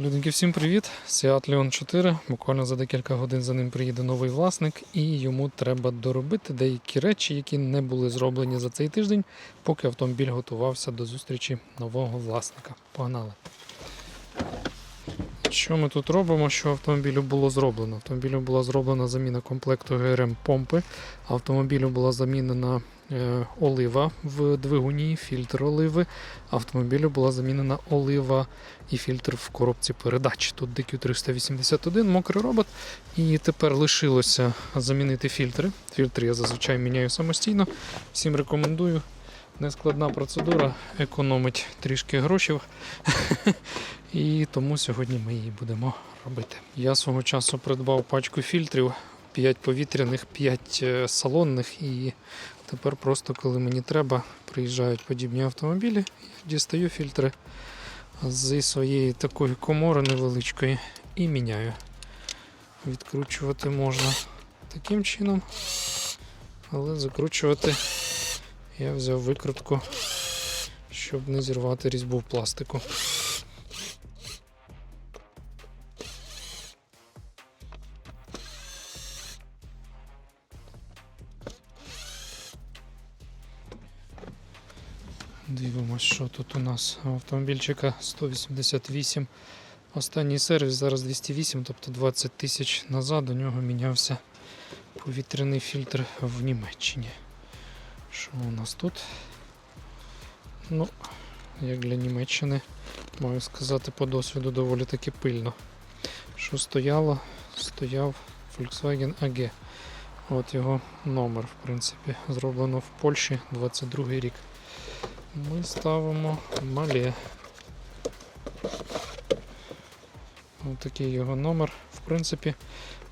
Людинки, всім привіт! Seat Leon 4. Буквально за декілька годин за ним приїде новий власник, і йому треба доробити деякі речі, які не були зроблені за цей тиждень, поки автомобіль готувався до зустрічі нового власника. Погнали! Що ми тут робимо? Що автомобілю було зроблено? Автомобілю була зроблена заміна комплекту ГРМ помпи. Автомобілю була замінена олива в двигуні, фільтр оливи. Автомобілю була замінена олива і фільтр в коробці передач. Тут DQ381, мокрий робот. І тепер лишилося замінити фільтри. Фільтри я зазвичай міняю самостійно. Всім рекомендую. Нескладна процедура, економить трішки грошей. І тому сьогодні ми її будемо робити. Я свого часу придбав пачку фільтрів, 5 повітряних, 5 е, салонних, і тепер просто, коли мені треба, приїжджають подібні автомобілі, я дістаю фільтри зі своєї такої комори невеличкої і міняю. Відкручувати можна таким чином, але закручувати я взяв викрутку, щоб не зірвати різьбу в пластику. Дивимось, що тут у нас У автомобільчика 188. Останній сервіс зараз 208, тобто 20 тисяч назад у нього мінявся повітряний фільтр в Німеччині. Що у нас тут? Ну, як для Німеччини, маю сказати, по досвіду доволі таки пильно. Що стояло? Стояв Volkswagen AG. От його номер, в принципі, зроблено в Польщі 22 рік. Ми ставимо мале. Ось такий його номер. В принципі,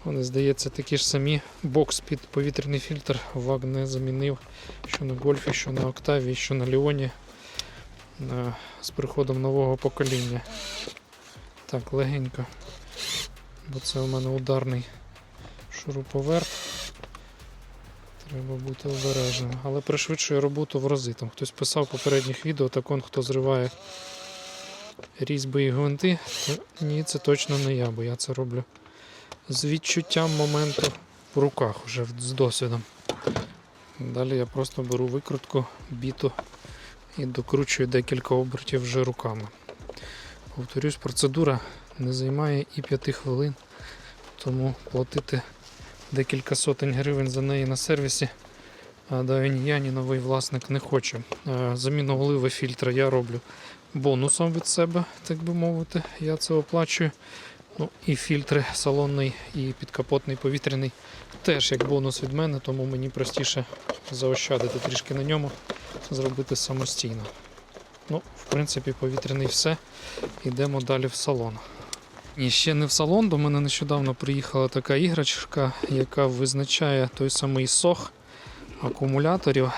вони, здається, такі ж самі. Бокс під повітряний фільтр ВАГ не замінив, що на Гольфі, що на Октаві, що на Ліоні е, з приходом нового покоління. Так, легенько. Бо це у мене ударний шуруповерт. Треба бути обережним. Але пришвидшує роботу в рази. Там хтось писав в попередніх відео, так он хто зриває різьби і гвинти. Ні, це точно не я, бо я це роблю з відчуттям моменту в руках вже з досвідом. Далі я просто беру викрутку, біту і докручую декілька обертів вже руками. Повторюсь, процедура не займає і 5 хвилин, тому платити декілька сотень гривень за неї на сервісі. А ні новий власник не хоче. Е, Заміну оливи фільтра я роблю бонусом від себе, так би мовити. Я це оплачую. Ну і фільтри салонний і підкапотний повітряний теж як бонус від мене, тому мені простіше заощадити трішки на ньому, зробити самостійно. Ну, в принципі, повітряний все. Йдемо далі в салон. І ще не в салон, до мене нещодавно приїхала така іграшка, яка визначає той самий сох акумуляторів,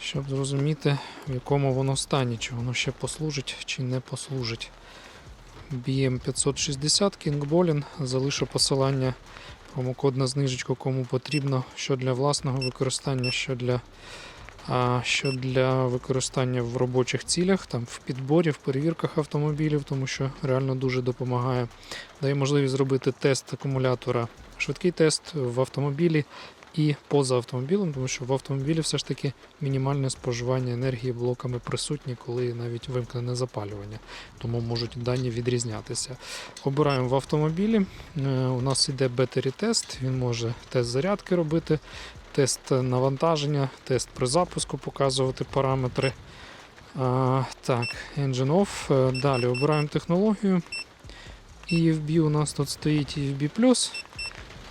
щоб зрозуміти, в якому воно стані, чи воно ще послужить, чи не послужить. BM560 King Bolin. Залишу посилання, промокод на знижечку, кому потрібно, що для власного використання, що для, що для використання в робочих цілях, там в підборі, в перевірках автомобілів, тому що реально дуже допомагає. Дає можливість зробити тест акумулятора, швидкий тест в автомобілі. І поза автомобілем, тому що в автомобілі все ж таки мінімальне споживання енергії блоками присутні, коли навіть вимкнене запалювання, тому можуть дані відрізнятися. Обираємо в автомобілі. Е, У нас йде бетері тест, він може тест зарядки робити, тест навантаження, тест при запуску показувати параметри. А, так, Engine Off. Е, Далі обираємо технологію. EFB у нас тут стоїть EFB.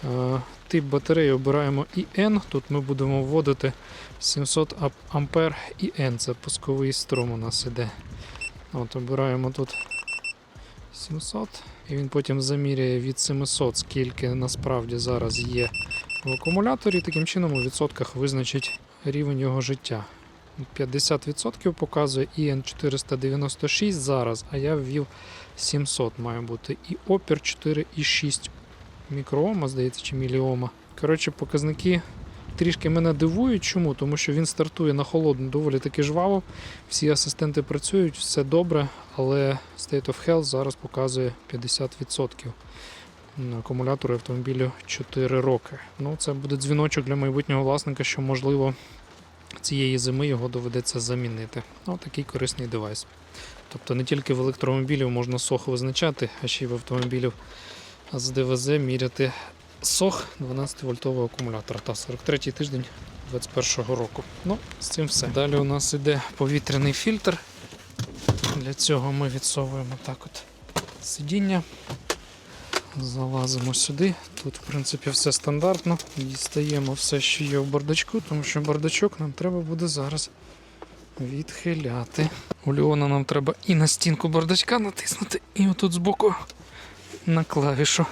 Е, Тип батареї обираємо IN. Тут ми будемо вводити 700 ап- ампер IN. Це пусковий струм у нас іде. От, обираємо тут 700. І він потім заміряє від 700, скільки насправді зараз є в акумуляторі. Таким чином у відсотках визначить рівень його життя. 50% показує IN 496 зараз, а я ввів 700 має бути. І опір 4,6 мікроома, здається, чи міліома. Коротше, показники трішки мене дивують. Чому? Тому що він стартує на холодну доволі таки жваво. Всі асистенти працюють, все добре, але State of Health зараз показує 50%. На акумулятору автомобілю 4 роки. Ну, це буде дзвіночок для майбутнього власника, що можливо цієї зими його доведеться замінити. Ну, такий корисний девайс. Тобто не тільки в електромобілів можна сох визначати, а ще й в автомобілів з ДВЗ міряти сох 12-вольтового акумулятора та 43-й тиждень 2021 року. Ну, з цим все. Далі у нас іде повітряний фільтр. Для цього ми відсовуємо так от сидіння. Залазимо сюди. Тут, в принципі, все стандартно. Дістаємо все, що є в бардачку, тому що бардачок нам треба буде зараз відхиляти. У Леона нам треба і на стінку бардачка натиснути, і отут збоку на клавішу.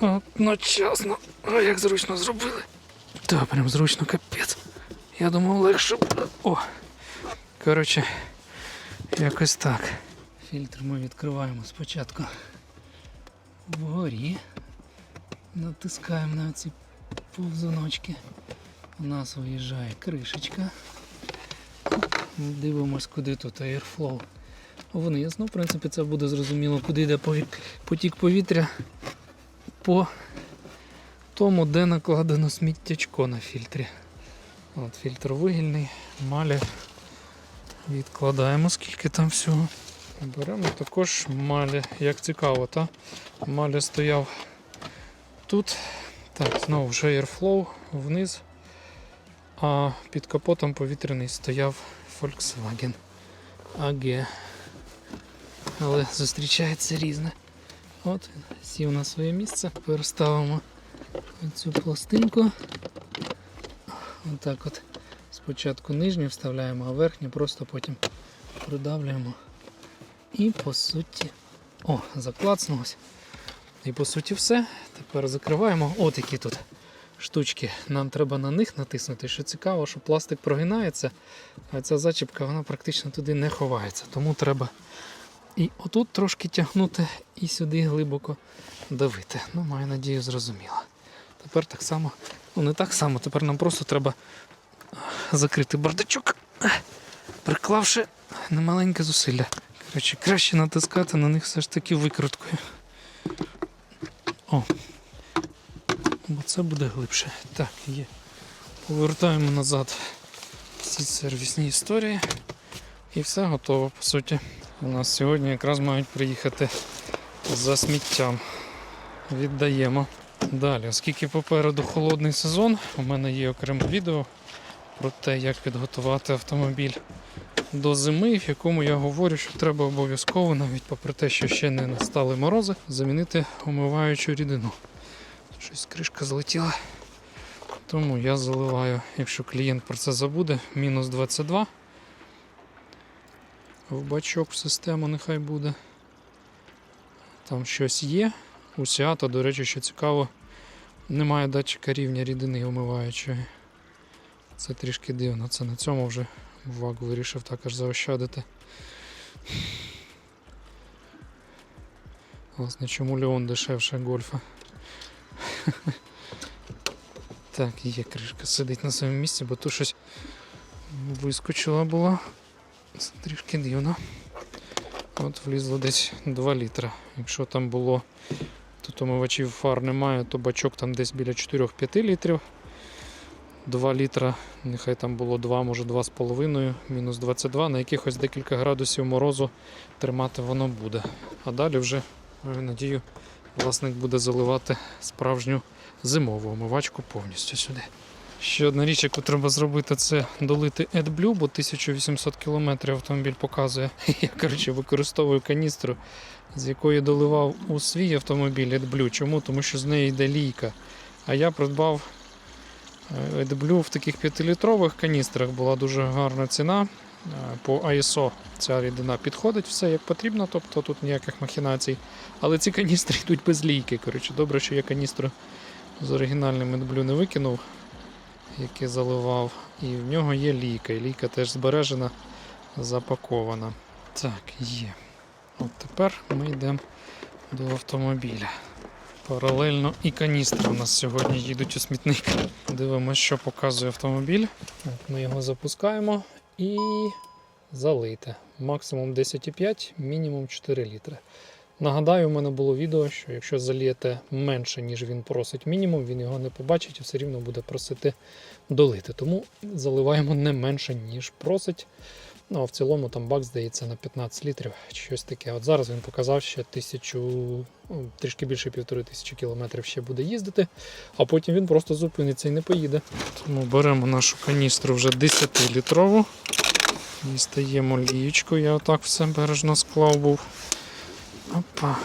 Одночасно. А як зручно зробили. Та прям зручно капець. Я думав легше. О. Коротше, якось так. Фільтр ми відкриваємо спочатку вгорі. Натискаємо на ці повзуночки. У нас виїжджає кришечка. Дивимось, куди тут airflow. Вниз. Ну, в принципі, це буде зрозуміло, куди йде потік повітря по тому, де накладено сміттячко на фільтрі. От фільтр вигільний, малі. Відкладаємо, скільки там всього. Беремо також малі. Як цікаво, та? Малі стояв тут. Так, знову вже airflow вниз. А під капотом повітряний стояв Volkswagen AG. Але зустрічається різне. От він сів на своє місце. Переставимо цю пластинку. Отак от. Спочатку нижню вставляємо, а верхню просто потім придавлюємо. І по суті. О, заклацнулось. І по суті все. Тепер закриваємо. От які тут штучки. Нам треба на них натиснути. Що цікаво, що пластик прогинається, а ця зачіпка вона практично туди не ховається. Тому треба і отут трошки тягнути і сюди глибоко давити. Ну, маю надію, зрозуміло. Тепер так само, ну не так само, тепер нам просто треба закрити бардачок, приклавши немаленьке зусилля. Коротше, краще натискати на них все ж таки викруткою. О. Бо це буде глибше. Так, є. Повертаємо назад ці сервісні історії. І все готово, по суті. У нас сьогодні якраз мають приїхати за сміттям. Віддаємо. Далі, оскільки попереду холодний сезон, у мене є окреме відео про те, як підготувати автомобіль до зими, в якому я говорю, що треба обов'язково, навіть попри те, що ще не настали морози, замінити умиваючу рідину. Щось кришка злетіла. Тому я заливаю, якщо клієнт про це забуде, мінус 22 в бачок в систему нехай буде. Там щось є. У Сіата, до речі, що цікаво, немає датчика рівня рідини умиваючої. Це трішки дивно. Це на цьому вже ВАГ вирішив також заощадити. Власне, чому Леон дешевше гольфа? Так, є кришка, сидить на своєму місці, бо тут щось вискочила була. Це трішки дивно. От влізло десь 2 літра. Якщо там було, тут омивачів фар немає, то бачок там десь біля 4-5 літрів. 2 літра, нехай там було 2, може 2,5, мінус 22, на якихось декілька градусів морозу тримати воно буде. А далі вже, надію, власник буде заливати справжню зимову омивачку повністю сюди. Ще одна річ, яку треба зробити, це долити AdBlue, бо 1800 км автомобіль показує. Я коротше, використовую каністру, з якої доливав у свій автомобіль AdBlue. Чому? Тому що з неї йде лійка. А я придбав е, AdBlue в таких 5-літрових каністрах. Була дуже гарна ціна. Е, По ISO ця рідина підходить, все як потрібно, тобто тут ніяких махінацій. Але ці каністри йдуть без лійки. Коротше, добре, що я каністру з оригінальним AdBlue не викинув який заливав. І в нього є лійка. І лійка теж збережена, запакована. Так, є. От тепер ми йдемо до автомобіля. Паралельно і каністри у нас сьогодні їдуть у смітник. Дивимося, що показує автомобіль. Ми його запускаємо і залийте. Максимум 10,5, мінімум 4 літри. Нагадаю, у мене було відео, що якщо залієте менше, ніж він просить мінімум, він його не побачить і все рівно буде просити долити. Тому заливаємо не менше, ніж просить. Ну, а в цілому там бак здається на 15 літрів чи щось таке. От зараз він показав ще тисячу, ну, трішки більше півтори тисячі кілометрів ще буде їздити, а потім він просто зупиниться і не поїде. Тому беремо нашу каністру вже 10-літрову. Дістаємо лієчку, я отак все бережно склав був. Опа.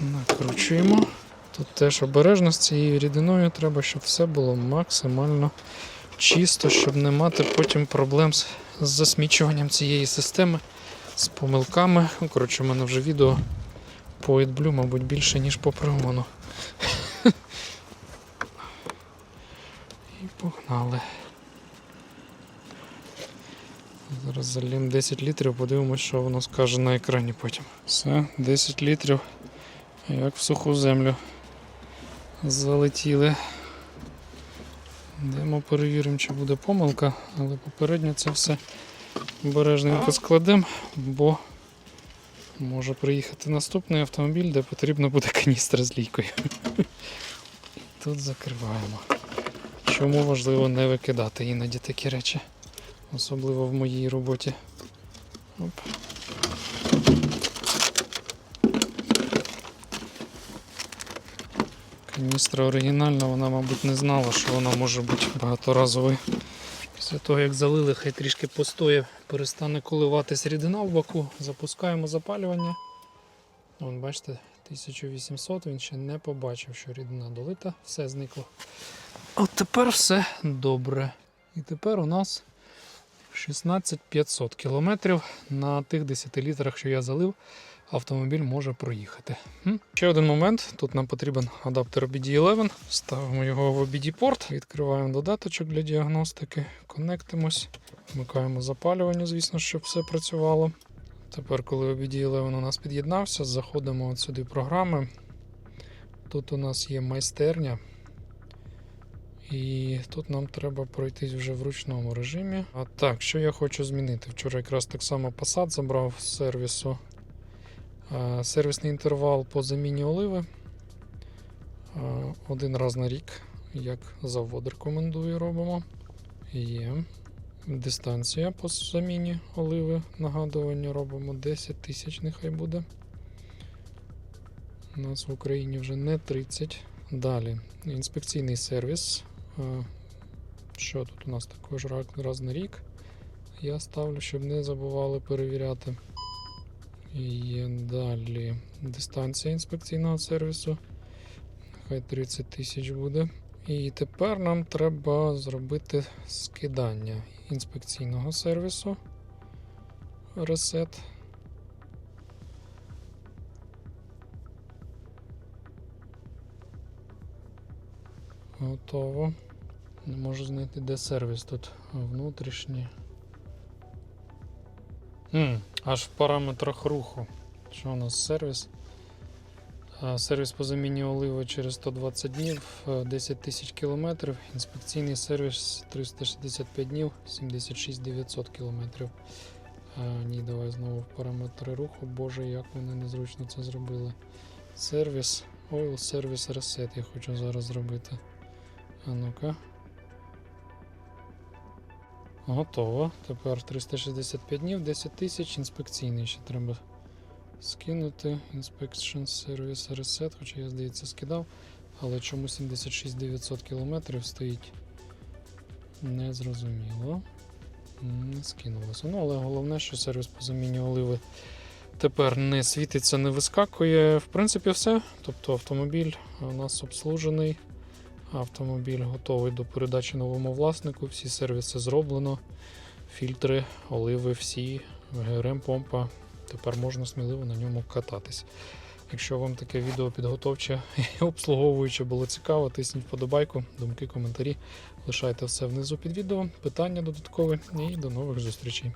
Накручуємо. Тут теж обережно з цією рідиною треба, щоб все було максимально чисто, щоб не мати потім проблем з, з засмічуванням цієї системи, з помилками. Коротше, у мене вже відео по AdBlue, мабуть, більше, ніж по Пригману. І погнали. Зараз залім 10 літрів, подивимось, що воно скаже на екрані потім. Все, 10 літрів, як в суху землю. Залетіли. Йдемо перевіримо, чи буде помилка, але попередньо це все обережненько складемо, бо може приїхати наступний автомобіль, де потрібно буде каністра з лійкою. Тут закриваємо. Чому важливо не викидати іноді такі речі, особливо в моїй роботі. Оп. Каністра оригінальна, вона, мабуть, не знала, що вона може бути багаторазовою. Після того, як залили, хай трішки постоє, перестане коливатись рідина в баку. Запускаємо запалювання. Вон, бачите, 1800, він ще не побачив, що рідина долита, все зникло. От тепер все добре. І тепер у нас 16500 кілометрів на тих 10 літрах, що я залив автомобіль може проїхати. Ще один момент. Тут нам потрібен адаптер OBD11. Ставимо його в OBD-порт, відкриваємо додаточок для діагностики, конектимось, вмикаємо запалювання, звісно, щоб все працювало. Тепер, коли OBD11 у нас під'єднався, заходимо от сюди програми. Тут у нас є майстерня. І тут нам треба пройтись вже в ручному режимі. А так, що я хочу змінити? Вчора якраз так само Passat забрав з сервісу Сервісний інтервал по заміні оливи один раз на рік, як завод рекомендує, робимо. Є. Дистанція по заміні оливи. Нагадування робимо 10 тисяч, нехай буде. У нас в Україні вже не 30. Далі інспекційний сервіс. Що тут у нас також раз на рік. Я ставлю, щоб не забували перевіряти. Є далі дистанція інспекційного сервісу. Хай 30 тисяч буде. І тепер нам треба зробити скидання інспекційного сервісу. Ресет. Готово. Не можу знайти, де сервіс тут внутрішній. М, аж в параметрах руху. Що у нас сервіс? Сервіс по заміні оливи через 120 днів, е, 10 тисяч кілометрів. Інспекційний сервіс 365 днів, 76 900 кілометрів. Ні, давай знову в параметри руху. Боже, як вони незручно це зробили. Сервіс, Oil Service Reset я хочу зараз зробити. А ну-ка. Готово. Тепер 365 днів, 10 тисяч. Інспекційний ще треба скинути. Inspection Service Reset, хоча я, здається, скидав. Але чому 76 900 кілометрів стоїть? Незрозуміло. Не скинулося. Ну, але головне, що сервіс по заміні оливи тепер не світиться, не вискакує. В принципі, все. Тобто автомобіль у нас обслужений. Автомобіль готовий до передачі новому власнику, всі сервіси зроблено, фільтри, оливи, всі, ГРМ помпа. Тепер можна сміливо на ньому кататись. Якщо вам таке відео підготовче і обслуговуюче було цікаво, тисніть вподобайку, думки, коментарі. Лишайте все внизу під відео, питання додаткові і до нових зустрічей.